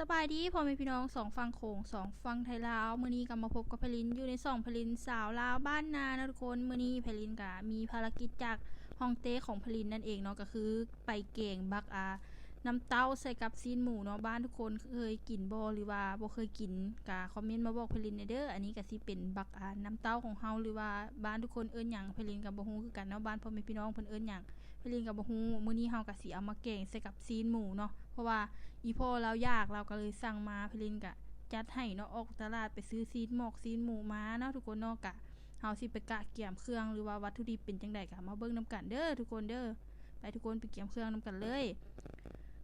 สบายดีพ่อแม่พี่น้องสองฟังโขงสองฟังไทยลาวมื้อนี้กลับมาพบกับเพลินอยู่ในสองเพลินสาวลาวบ้านนานะทุกคนมื้อนี้เพลินกะมีภารกิจจากห้องเต้ของเพลินนั่นเองเนาะก็คือไปเก่งบักอาน้ำเต้าใส่กับซีนหมูเนาะบ้านทุกคนเคยกินบ่หรือว่าบ่เคยกินกะคอมเมนต์มาบอกเพลินหน่อยเด้ออันนี้ก็สิเป็นบักอาน้ำเต้าของเฮาหรือว่าบ้านทุกคนเอิ้นหยังเพลินก็บ่ฮู้คือกันเนาะบ้านพ่อแม่พี่น้องเพิ่นเอิ้นหยัง พลินก็บ่ฮู้มื้อนี้เฮาก็สิเอามาแกงใส่กับซีนหมูเนาะเพราะว่าอีพ่อเราอยากเราก็เลยสั่งมาพลินกะจัดให้เนาะออกตลาดไปซื้อซีนหมอกซีนหมูมาเนาะทุกคนเนาะกะเฮาสิไปกะเกี่ยมเครื่องหรือว่าวัตถุดิบเป็นจังไดกะมาเบิ่งนํกันเด้อทุกคนเด้อไปทุกคนไปเกี่ยมเครื่องนํกันเลย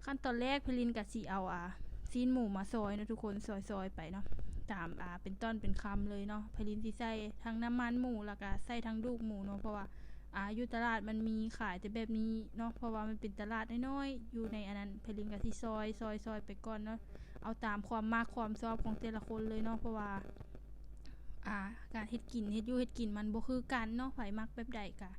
ขั้นตอนแรกพลินกะสิเอาอะซีนหมูมาซอยเนาะทุกคนซอยๆไปเนาะตามอ่าเป็นต้นเป็นคำเลยเนาะพลินสิใส่ทั้งน้ำมันหมูแล้วก็ใส่ทั้งลูกหมูเนาะเพราะว่า อ่าอยู่ตลาดมันมีขายแต่แบบนี้เนาะเพราะว่ามันเป็นตลาดน้อยๆอยู่ในอันนั้นเพลินกับที่ซอยซอยซอยไปก่อนเนาะเอาตามความมากความชอบของแต่ละคนเลยเนาะเพราะว่า อ่า การเฮ็ดกินเฮ็ดอยู่เฮ็ดกินมันบ่คือกันเนาะไผมักแบบใดกะ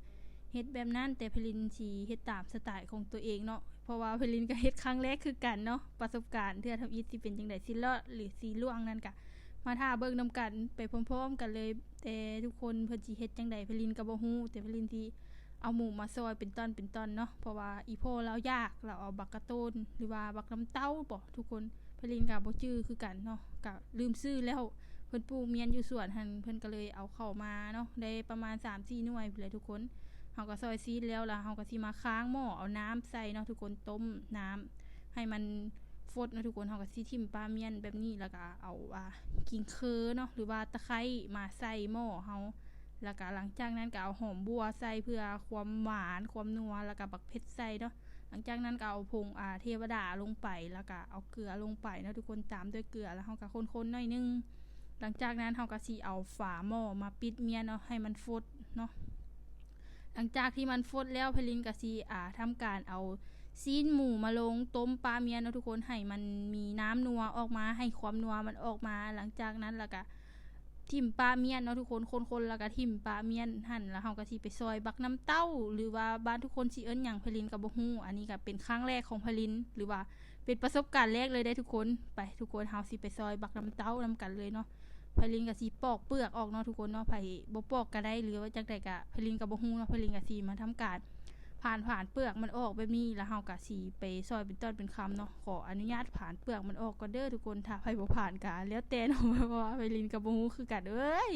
เฮ็ดแบบนั้นแต่เพลินสิเฮ็ดตามสไตล์ของตัวเองเนาะเพราะว่าเพลินก็เฮ็ดครั้งแรกคือกันเนาะประสบการณ์เทื่อทำอีสิเป็นจังไดสิรอดหรือสิล่วงนั่นกะ มาท่าเบิ่งนํกันไปพร้อมๆกันเลย แต่ทุกคนเพิ่นสิเฮ็ดจังไดเพลินก็บ่ฮู้แต่พลินสิเอาหมูมาซอยเป็นตอนเป็นตอนเนาะเพราะว่าอีโพเรายากเราเอาบักกระโตนหรือว่าบักน้ำเต้าบ่ทุกคนพลินกับบ่จื้อคือกันเนาะก็ลืมซื้อแล้วเพิ่นปลูกเมียนอยู่สวนหันเพิ่นก็เลยเอาเข้ามาเนาะได้ประมาณ3-4หน่วยพุ่นแหละทุกคนเฮาก็ซอยซีดแล้วล่ะเฮาก็สิมาค้างหม้อเอาน้ำใส่เนาะทุกคนต้มน้ำให้มัน ฟดนะทุกคนเฮาก็สิทิ่มปลาเมียนแบบนี้แล้วก็เอาอ่ากิ่งเคอเนาะหรือว่าตะไคร้มาใส่หม้อเฮาแล้วก็หลังจากนั้นก็เอาหอมบัวใส่เพื่อความหวานความนัวแล้วก็บักเพชรใส่เนาะหลังจากนั้นก็เอาผงอ่าเทวดาลงไปแล้วก็เอาเกลือลงไปนะทุกคนตามด้วยเกลือแล้วเฮาก็คนๆหน่อยนึงหลังจากนั้นเฮาก็สิเอาฝาหม้อมาปิดเมียนเนาะให้มันฟดเนาะหลังจากที่มันฟดแล้วเพลินก็สิอ่าทำการเอา ซีนหมูมาลงต้มปลาเมียนนะทุกคนให้มันมีน้ำนัวออกมาให้ความนัวมันออกมาหลังจากนั้นแล้วก็ทิ่มปลาเมียนเนาะทุกคนคนๆแล้วก็ทิ่มปลาเมียนหั่นแล้วเฮาก็สิไปซอยบักน้ำเต้า หรือว่าบ้านทุกคนสิเอิ้นหยังพลินก็บ่ฮู้อันนี้ก็เป็นครั้งแรกของพลิน หรือว่าเป็นประสบการณ์แรกเลยได้ทุกคนไปทุกคนเฮาสิไปซอยบักน้ำเต้านํกันเลยเนาะพลินก็สิปอกเปลือกออกเนาะทุกคนเนาะไผบ่ปอกก็ได้หรือว่าจังไดก็พลินก็บ่ฮู้เนาะพลินก็สิมาทำการ ผ่านผ่านเปลือกมันออกแบบนี้แล้วเฮาก็สิไปซอยเป็นต้นเป็นคำเนาะขออนุญาตผ่านเปลือกมันออกก่อนเด้อทุกคนถ้าไผบ่ผ่านก็แล้วแต่เนาะเพราะว่าไปลินกับบูคือกันเอ้ย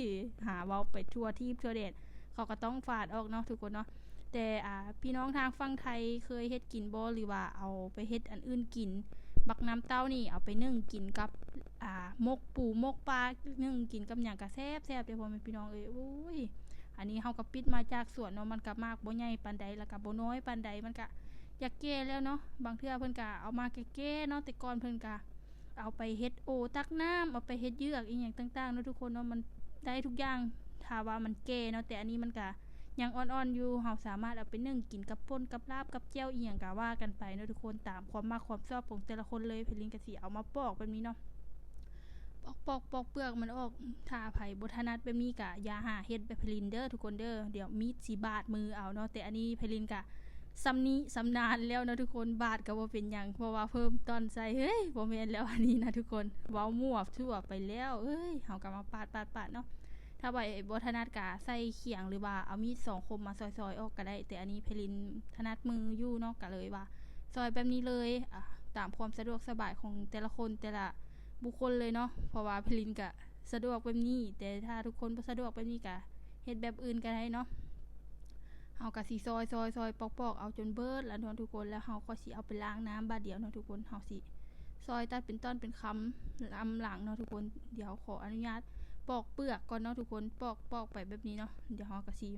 หาเว้าไปทั่วทีทั่วแดนเขาก็ต้องฝาดออกเนาะทุกคนเนาะแต่อ่าพี่น้องทางฝั่งไทยเคยเฮ็ดกินบ่หรือว่าเอาไปเฮ็ดอันอื่นกิน บักน้ำเต้านี่เอาไปนึ่งกินกับอ่ามกปูมกปลานึ่งกินกับหยังก็แซ่บแซ่บเด้อพ่อแม่พี่น้องเอ้ยโอ้ย อันนี้เฮาก็ปิดมาจากสวนเนาะมันก็มากบ่ใหญ่ปานใดแล้วก็บ่น้อยปานใดมันก็อยากแก่แล้วเนาะบางเทื่อเพิ่นก็เอามาแก่ๆเนาะแต่ก่อนเพิ่นก็เอาไปเฮ็ดโอตักน้ำเอาไปเฮ็ดเยือกอีหยังต่างๆเนาะทุกคนเนาะมันได้ทุกอย่างถ้าว่ามันแก่เนาะแต่อันนี้มันก็ยังอ่อนๆอยู่เฮาสามารถเอาไปนึ่งกินกับป่นกับลาบกับแจ่วอีหยังก็ว่ากันไปเนาะทุกคนตามความมักความชอบของแต่ละคนเลยเพลินก็สิเอามาปอกแบบนี้เนาะ ปอกปอกเปลือกมันออกถ้าไผ่บ่ถนัดแบบนี้ก็อย่าหาเฮ็ดแบบไผลินเด้อทุกคนเด้อเดี๋ยวมีดสิบาดมือเอาเนาะแต่อันนี้ไผลินก็ซำนี้สำนานแล้วเนาะทุกคนบาดก็บ่เป็นหยังเพราะว่าเพิ่มตอนใส่เฮ้ยบ่แม่นแล้วอันนี้นะทุกคนเว้ามั่วทั่วไปแล้วเอ้ยเฮาก็มาปาดปาดปาดเนาะถ้าไผบ่ถนัดก็ใส่เขียงหรือว่าเอามีดสองคมมาซอยๆออกก็ได้ แต่อันนี้ไผลินถนัดมืออยู่เนาะก็เลยว่า ซอยแบบนี้เลยอะตามความสะดวกสบายของแต่ละคนแต่ละ บุคคลเลยเนาะเพราะว่าพลินกะสะดวกแบบนี้ แต่ถ้าทุกคนบ่สะดวกแบบนี้กะเฮ็ดแบบอื่นก็ได้เนาะเฮาก็สิซอยซอยซอยปอกๆเอาจนเบิดแล้วนาะทุกคนแล้วเฮาก็สิเอาไปล้างน้ำบาดเดียวเนาะทุกคนเฮาสิซอยตัดเป็นต้นเป็นคำลำหลังเนาะทุกคนเดี๋ยวขออนุญาตปอกเปลือกก่อนเนาะทุกคนปอกปอกไปแบบนี้เนาะเดี๋ยวเฮาก็สิ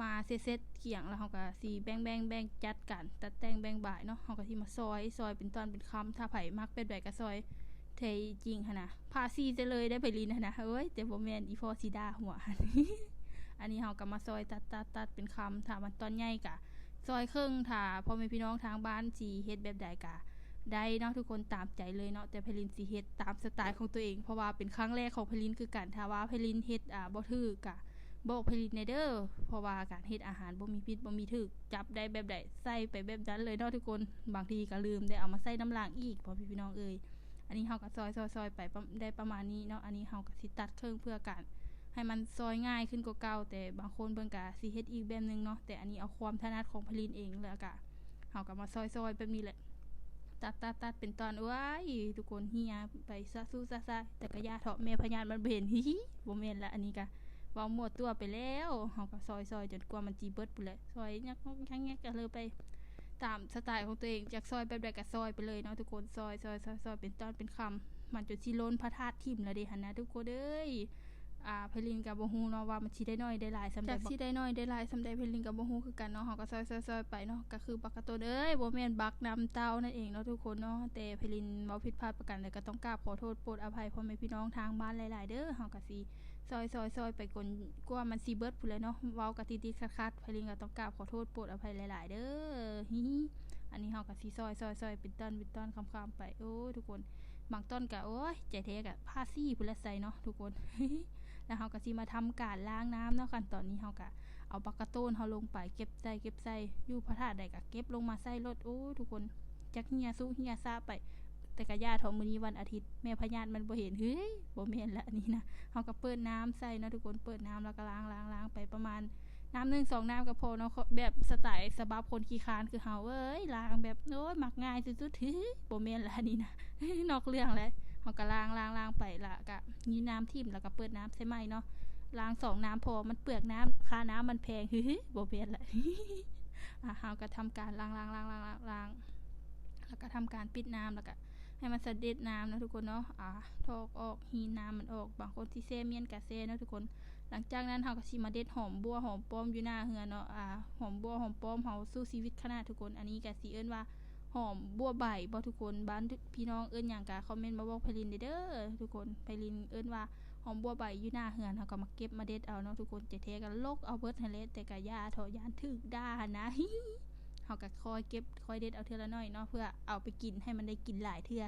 มาเซตๆเกี่ยงแล้วเฮาก็สิแบ่งๆแบ่งจัดกันตัดแต่งแบ่งบ่ายเนาะเฮาก็สิมาซอยซอยเป็นตอนเป็นคำถ้าไผมักเป็นแบบก็ซอย เทจริงค่ะนะพาซีจะเลยได้ไปลินค่ะนะเอ้ยแต่บ่แมนอีฟอซีดาหัวอันนี้เฮาก็มาซอยตัดตัดตัดเป็นคำถ้ามันตอนใหญ่กะซอยครึ่งถ้าพ่อแม่พี่น้องทางบ้านสิเฮ็ดแบบใดกะได้เนาะทุกคนตามใจเลยเนาะแต่เพลินสิเฮ็ดตามสไตล์ของตัวเองเพราะว่าเป็นครั้งแรกของเพลินคือกันถ้าว่าเพลินเฮ็ดอ่าบ่ถูกกะบอกเพลินในเด้อเพราะว่าการเฮ็ดอาหารบ่มีพิษบ่มีถูกจับได้แบบใดใส่ไปแบบนั้นเลยเนาะทุกคนบางทีก็ลืมได้เอามาใส่น้ำล้างอีกพ่อพี่น้องเอ้ย อันนี้เฮาก็ซอยซอยซอยไปได้ประมาณนี้เนาะอันนี้เฮาก็สิตัดครึ่องเพื่อการให้มันซอยง่ายขึ้นกว่าเก่าแต่บางคนเพิ่นก็สิเฮ็ดอีกแบบนึงเนาะแต่อันนี้เอาความถนัดของพลินเองแล้วก็เฮาก็มาซอยซอยแบบนี้แหละตัดตัดตัดเป็นตอนว้ายทุกคนเฮียไปซะสู้ซะซะแต่ก็ยาเถาะแม่พญานมันเห็นฮิฮิบ่แม่นละอันนี้ก็เว้าหมดตัวไปแล้วเฮาก็ซอยซอยจนกว่ามันจีเบิดพุ่นแหละซอยยักยักแงกก็เลยไป ตามสไตล์ของตัวเองจากซอยแบบใดก็ซอยไปเลยเนาะทุกคนซอยซอยซอยซอยเป็นตอนเป็นคำมันจนสิล้นพระธาตุทิมแล้วเด้หันนะทุกคนเอ้ย อ่าเพลินกับบ่ฮู้เนาะว่ามันสิได้น้อยได้หลายสำาใดสิได้น้อยได้หลายสำาใดเพลินกับบ่ฮู้คือกันเนาะเฮาก็ซอยซอยซอยไปเนาะก็คือบักกะโตเอ้ยบ่แม่นบักนำเต้านั่นเองเนาะทุกคนเนาะแต่เพลินเว้าผิดพลาดประกันใดก็ต้องกราบขอโทษโปรดอภัยพ่อแม่พี่น้องทางบ้านหลาย ๆ เด้อเฮาก็สิซอยซอยซอยไปกนกว่ามันซีเบิร์ดพู้นแหล้วเนาะเว้ากะติดๆคัดๆเพลินก็ต้องกราบขอโทษโปรดอภัยหลาย ๆ เด้อฮิอันนี้เฮาก็สิซอยซอยซอยเป็นต้นเป็นต้นคำๆไปโอ้ทุกคนบางต้นก็โอ้ยใจแท้ก็ผ้าซี่พุ่นละใส่เนาะทุกคน แล้วเฮาก็สิมาทำการล้างน้ำเนาะขั้นตอนนี้เฮาก็เอาปากกระต้นเฮาลงไปเก็บใส่เก็บใส่อยู่พระธาตุใดก็เก็บลงมาใส่รถโอ้ทุกคนจักเฮียสู้เฮียซาไป แต่กะย่าทอมื้อนี้วันอาทิตย์แม่พญานมันบ่เห็นเฮ้ยบ่แม่นละนนี้นะเฮาก็เปิดน้ำใส่เนาะทุกคนเปิดน้ำแล้วก็ล้างล้างล้างไปประมาณน้ำหนึ่งสองน้ำก็พอเนาะแบบสไตล์สบับคนขี้คานคือเฮาเอ้ยล้างแบบโอ้ยมักง่ายสุดๆถือบ่แม่นละนนี้นะนอกเรื่องแล้ว เฮาก็ล้างล้างล้างไปละก็มีน้ำทิ่มแล้วก็เปิดน้ำใส่ใหมเนาะล้างสองน้ำพอมันเปลือกน้ำค่าน้ำมันแพงฮึบ่แม่นละอะเฮาก็ทำการล้างล้างล้างล้างล้างล้างแล้วก็ทำการปิดน้ำแล้วก็ให้มันสะเด็ดน้ำนะทุกคนเนาะ อ่าทอกออกหีน้ำมันออก บางคนที่เซเมียนกะเซนะทุกคน หลังจากนั้นเฮาก็สิมาเด็ดหอมบัวหอมป้อมอยู่หน้าเฮือนเนาะ อ่า หอมบัวหอมป้อมเฮาสู้ชีวิตขนาดทุกคน อันนี้ก็สิเอิ้นว่า หอมบัวใบบ่ทุกคนบ้านพี่น้องเอิ้นหยังก็คอมเมนต์มาบอกไผลินเด้อทุกคนไผลินเอิ้นว่าหอมบัวใบอยู่หน้าเฮือนเฮาก็มาเก็บมาเด็ดเอาเนาะทุกคนจะเทก็ลกเอาเบิดหั่นแหละแต่ก็ย่าเถาะยานถึกด่าหั่นะเฮาก็คอยเก็บคอยเด็ดเอาเทือละน้อยเนาะเพื่อเอาไปกินให้มันได้กินหลายเทื่อ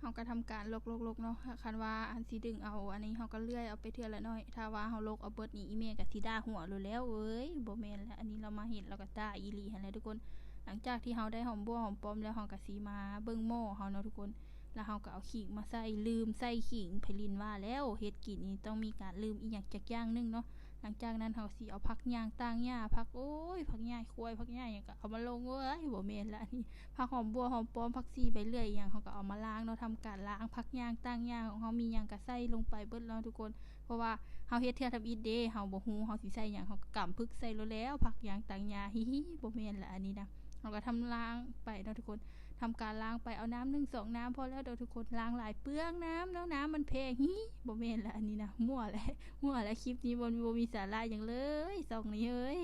เฮาก็ทำการลกๆๆเนาะคันว่าอันสิดึงเอาอันนี้เฮาก็เลื่อยเอาไปเทือละน้อย ถ้าว่าเฮาลกเอาเบิดนี่อีแม่ก็สิด่าหัวโลดแล้วเอ้ยโบ่แม่นแล้วอันนี้เรามาเห็นเราก็ด่าอีลีหั่นแหละทุกคน หลังจากที่เฮาได้หอมบัวหอมป้อมแล้วเฮาก็สิมาเบิ่งหม้อเฮาเนาะทุกคน แล้วเฮาก็เอาขิงมาใส่ลืมใส่ขิงไผลินว่าแล้วเฮ็ดกินนี่ต้องมีการลืมอีหยังจักอย่างหนึงเนาะหลังจากนั้นเฮาสิเอาผักย่างต่างหญ้าผักโอ้ยผักหญ้าควายผักหญ้าหยังก็เอามาลงเอ้ยบ่แม่นละนนี้ผักหอมบัวหอมป้อมผักชีใบเลื่อยอิหยังเฮาก็เอามาล้างเนาะทำการล้างผักย่างต่างหญ้าของเฮามีหยังก็ใส่ลงไปเบิดแล้วทุกคน เพราะว่าเฮาเฮ็ดเทื่อทำอิฐเด้เฮาบ่ฮู้เฮาสิใส่หยังเฮาก็กำพึกใส่โลดแล้วผักย่างต่างหญ้าฮิฮิบ่แม่นละอันนี้นะ เฮาก็ทำล้างไปเนาะทุกคนทำการล้างไปเอาน้ำหนึ่งสองน้ำพอแล้วเดี๋ยวทุกคนล้างหลายเปลืองน้ำแล้วน้ำมันแพงฮิบ่แม่นละอันนี้นะมั่วแหละมั่วแล้วคลิปนี้บนบมีสาระอย่างเลยสองนี้เอ้ย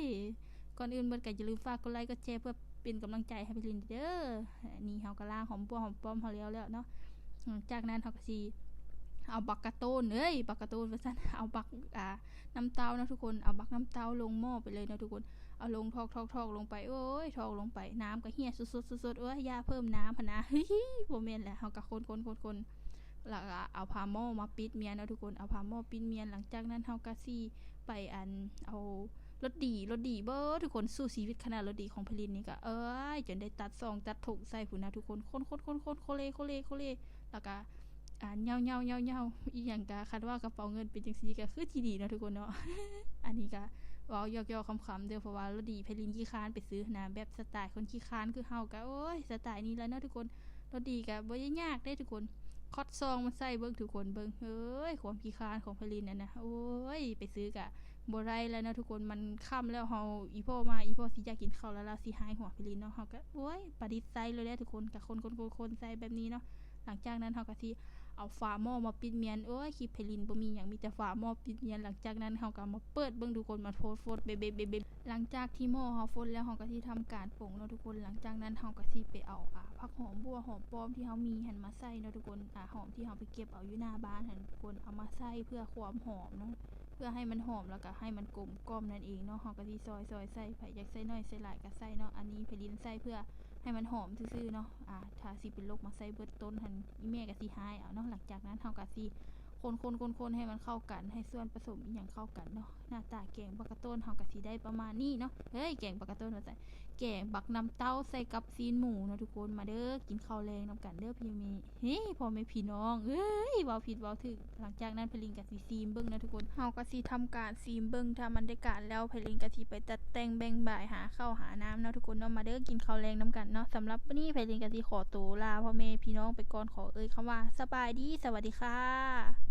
ก่อนอื่นเบิ่นก็อย่าลืมฝากกดไลค์กดแชร์เพื่อเป็นกำลังใจให้พี่ลินเด้อนนี้เฮาก็ล้างหอมปัวหอมป้อมเฮาแล้วแล้วเนาะจากนั้นเฮาก็สิ เอาบักกระต้นเอ้ยบักกระต้นว่าซั่นเอาบักอ่าน้ำเต้าเนาะทุกคนเอาบักน้ำเต้าลงหม้อไปเลยเนาะทุกคนเอาลงทอกทอกทอกลงไปโอ้ยทอกลงไปน้ำก็เหี่ยสุดๆสุดๆเอ้ยอยาเพิ่มน้ำพนะเฮ้ยบ่แม่นแหละเฮาก็คนคนคนคนแล้วก็เอาผ้าหม้อมาปิดเมียนเนาะทุกคนเอาผ้าหม้อปิดเมียนหลังจากนั้นเฮาก็สิไปอันเอารถดีรถดีเบ้อทุกคนสู้ชีวิตขนาดรถดีของพลินนี่ก็เอ้ยจนได้ตัดซองตัดถุงใส่พุ่นนะทุกคนคนคนคนคนโคเลโคเลโคเลแล้วก็ อ่าเหยาเหยาเหยาเหยาอีหยังก็คันว่ากระเป๋าเงินเป็นจังซี่ก็คือที่ดีนะทุกคนเนาะอันนี้ก็เว้าหยอกๆคำๆเด้อเพราะว่ารถดีเพลินขี้ค้านไปซื้อนะแบบสไตล์คนขี้ค้านคือเฮาก็โอ้ยสไตล์นี้แล้วเนาะทุกคนรถดีก็บ่ยากได้ทุกคนคอดซองมาใส่เบิ่งทุกคนเบิ่งเอ้ยความขี้ค้านของเพลินนั่นนะโอ้ยไปซื้อกะบ่ได้แล้วเนาะทุกคนมันค่ำแล้วเฮาอีพ่อมาอีพ่อสิอยากกินข้าวแล้วเราสิหายหัวเพลินเนาะเฮาก็โอ้ยประดิษฐ์ใส่เลยแหละทุกคนกับคนๆๆๆใส่แบบนี้เนาะหลังจากนั้นเฮาก็สิ เอาฝาหม้อมาปิดเมียนโอ้ยคลิปเพลินบ่มีอย่างมีแต่ฝาหม้อปิดเมียนหลังจากนั้นเฮาก็มาเปิดเบิ่งทุกคนมาโฟดโฟดเบเบเบเบหลังจากที่หม้อเฮาโฟดแล้วเฮาก็สิทำการปรุงเนาะทุกคนหลังจากนั้นเฮาก็สิไปเอาอ่าผักหอมบัวหอมป้อมที่เฮามีหันมาใส่เนาะทุกคนอ่าหอมที่เฮาไปเก็บเอาอยู่หน้าบ้านหันทุกคนเอามาใส่เพื่อความหอมเนาะ พื่อให้มันหอมแล้วก็ให้มันกลมกล่อมนั่นเองเนาะเฮาก็สิซอยซอยใส่ไผอยากใส่น้อยใส่หลายก็ใส่เนาะอันนี้เพลินใส่เพื่อให้มันหอมซื่อๆเนาะอ่าถ้าสิเป็นโรคมาใส่เบิดต้นหันอีแม่กะสิหายเอาเนาะหลังจากนั้นเฮากะสิคนคนคนคนให้มันเข้ากันให้ส่วนผสมอีหยังเข้ากันเนาะหน้าตาแกงปักกระต้นเฮากะสิได้ประมาณนี้เนาะเฮ้ยแกงปักกระต้นว่าซั่น แกงบักน้ำเต้าใส่กับซีนหมูเนาะทุกคนมาเด้อกินข้าวแรงน้ำกันเด้อพี่เมย์เฮ้ยพ่อแม่พี่น้องเอ้ยเว้าผิดเว้าถึกหลังจากนั้นเพลินก็สิซีมเบิ่งนะทุกคนเฮาก็สิทำการซีมเบิ่งถ้ามันได้การแล้วเพลินก็สิไปจัดแต่งแบ่งบ่ายหาข้าวหาน้ำเนาะทุกคนเนาะมาเด้อกินข้าวแรงน้ำกันเนาะสำหรับวันนี้เพลินก็สิขอตัวลาพ่อแม่พี่น้องไปก่อนขอเอ่ยคำว่า สบายดีสวัสดีค่ะ